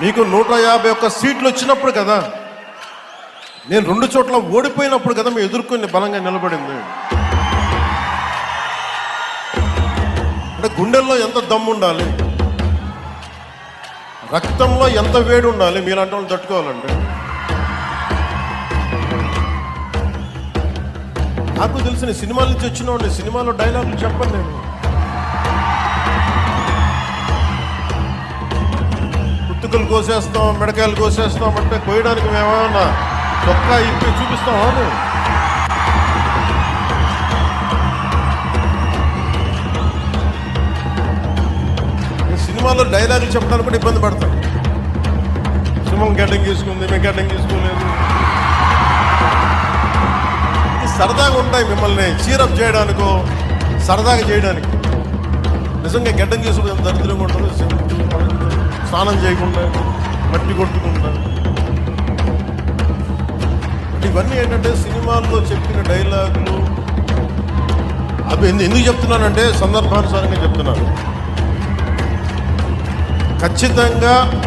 మీకు నూట యాభై ఒక్క సీట్లు వచ్చినప్పుడు కదా నేను రెండు చోట్ల ఓడిపోయినప్పుడు కదా మీ ఎదుర్కొని బలంగా నిలబడింది. అంటే గుండెల్లో ఎంత దమ్ము ఉండాలి? రక్తంలో ఎంత వేడి ఉండాలి? మీలాంటి వాళ్ళు తట్టుకోవాలండి. నాకు తెలిసిన సినిమాల నుంచి వచ్చిన వాడిని సినిమాలో డైలాగులు చెప్పండి నేను. పుట్టుకలు కోసేస్తాం మిడకాయలు కోసేస్తాం అంటే కోయడానికి మేమేమన్నా చొక్కా ఇప్పి చూపిస్తామా మేము? సినిమాలో డైలాగులు చెప్పడానికి కూడా ఇబ్బంది పడతాం. సింహం గడ్డం తీసుకుంది మేము గడ్డం తీసుకోలేదు సరదాగా ఉంటాయి మిమ్మల్ని చీరప్ చేయడానికో సరదాగా చేయడానికి. నిజంగా గడ్డం చేసుకుంటే ఎంత దరిద్రంగా ఉంటుంది స్నానం చేయకుండా మట్టి కొట్టుకుండా. ఇవన్నీ ఏంటంటే సినిమాల్లో చెప్పిన డైలాగులు. అవి ఎందు- ఎందుకు చెప్తున్నానంటే సందర్భానుసారంగా చెప్తున్నాను. ఖచ్చితంగా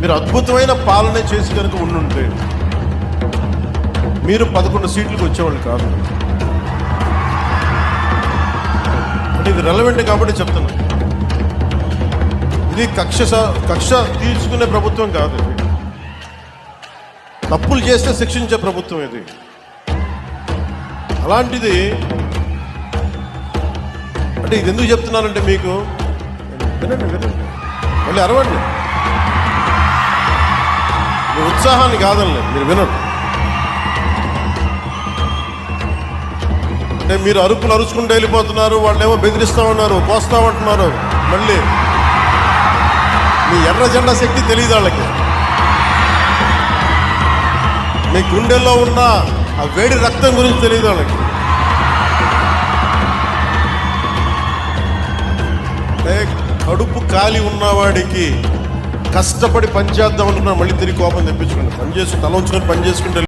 మీరు అద్భుతమైన పాలన చేసి కనుక ఉండుంటే మీరు పదకొండు సీట్లకు వచ్చేవాళ్ళు కాదు. ఇది రెలవెంట్ కాబట్టి చెప్తున్నా. ఇది కక్ష స- కక్ష తీర్చుకునే ప్రభుత్వం కాదు ఇది. తప్పులు చేస్తే శిక్షించే ప్రభుత్వం ఇది. అలాంటిది అంటే ఇది ఎందుకు చెప్తున్నానంటే మీకు? వినండి వినండి. మళ్ళీ అరవండి. మీ ఉత్సాహాన్ని కాదండి మీరు వినండి. అంటే మీరు అరుపులు అరుచుకుంటూ వెళ్ళిపోతున్నారు వాళ్ళు ఏమో బెదిరిస్తూ ఉన్నారు కోస్తామంటున్నారు మళ్ళీ మీ ఎర్ర జెండా శక్తి తెలియదు వాళ్ళకి. మీ గుండెల్లో ఉన్న ఆ వేడి రక్తం గురించి తెలియదు వాళ్ళకి. అంటే కడుపు కాలి ఉన్నవాడికి కష్టపడి పని చేద్దాం అనుకున్నా మళ్ళీ తిరిగి కోపం తెప్పించుకోండి. పని చేసుకుని తల ఉంచుకొని పని చేసుకుంటే